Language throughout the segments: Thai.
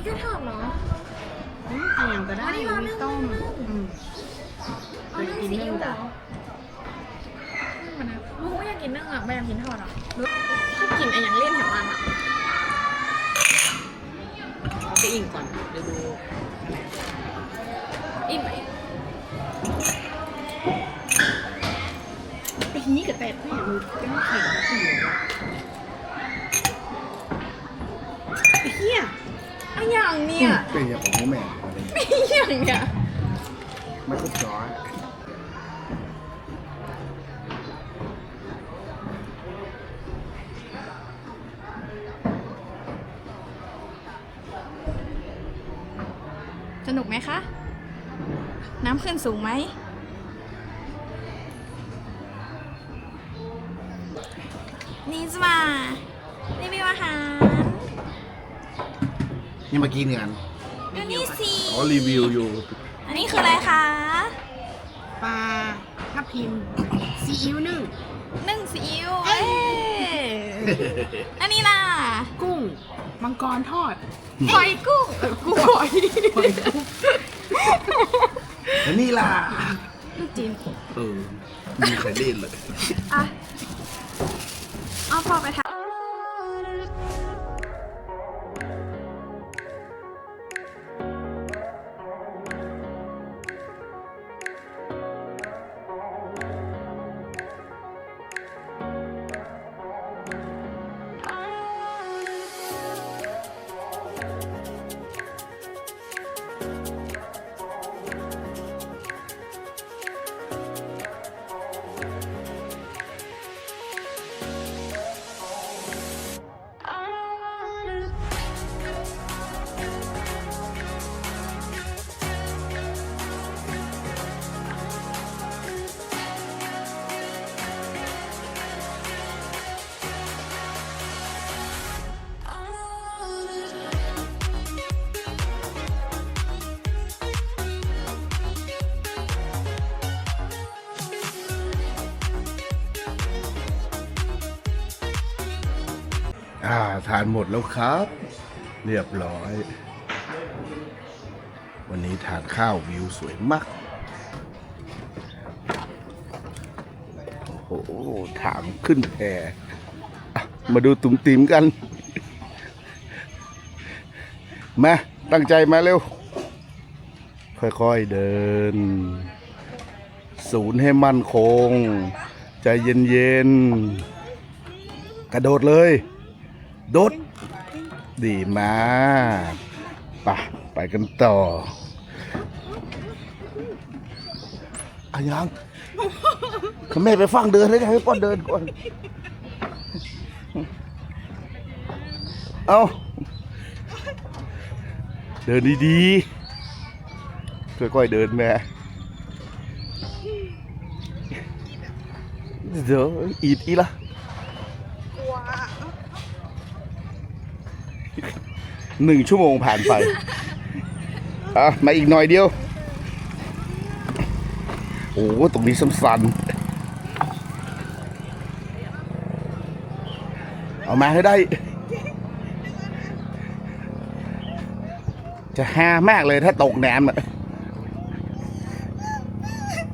นี่ก็ทอดเหรออืมเอาอย่างก็ได้อันนี้ร้านมีนึ่งต้มนึ่งอืมเอานึ่งเคยกินซีอิ๊วนึ่งเหรจ้ะอนึ่งมันนะมึงไม่อยากกินนึ่งอะไม่อยากกินทอดอะชอบกินไอ้อย่างเล่นแถวมันอะเอาไปอิงก่อนเดี๋ยวดูอิ่มไหมไอ้นี้กับแต่ที่มือเป็นแข็งนะพี่ไอ้เหี้ย ไอ้อย่างเนี่ยเป็นอย่างของแม่อะไรไอ้อย่างเนี่ยไม่ก็จอยสนุกไหมคะ น้ำขึ้นสูงไหม นี่จะมารีวิวอาหา รนี่เมื่อกี้เนี่ยดูนี่สิอ๋อรีวิวอยู่ อันนี้คืออะไรคะปลาทับทิมซีอิ๊วนึ่ง นึ่งซีอิ๊วเอ้ย อันนี้ล่ะกุ้ง มังกรทอดหอยกุ้งเออกุ้งหอยหอยกุ้งแล้วนี่ล่ะลูกจีนเออมีใครเล่นเลย อะเอาพอไปทำ อ่าทานหมดแล้วครับ เรียบร้อย วันนี้ทานข้าววิวสวยมาก โอ้โหถามขึ้นแพอ่มาดูตุ้มติมกัน มา ตั้งใจมาเร็ว ค่อยๆเดิน ศูนย์ให้มั่นคง ใจเย็นๆ กระโดดเลย โดด ดีมากไปะไปกันต่ออายังขแม่ไปฟังเดินเลยให้ป้อนเดินก่อน เอาเดินดีๆค่อยๆเดินแม่เดี๋ยวอีดอีละ หนึ่งชั่วโมงผ่านไปอะมาอีกหน่อยเดียว โอ้โหตรงนี้ซ้ำซันเอามาให้ได้ จะฮามากเลยถ้าตกน้ำอะ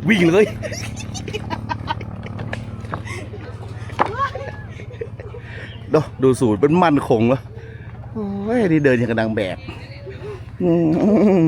วิ่งเลย ดูดูสูตรเป็นมันคงวะ ยนี่เดินอย่างกระดังแบกอืม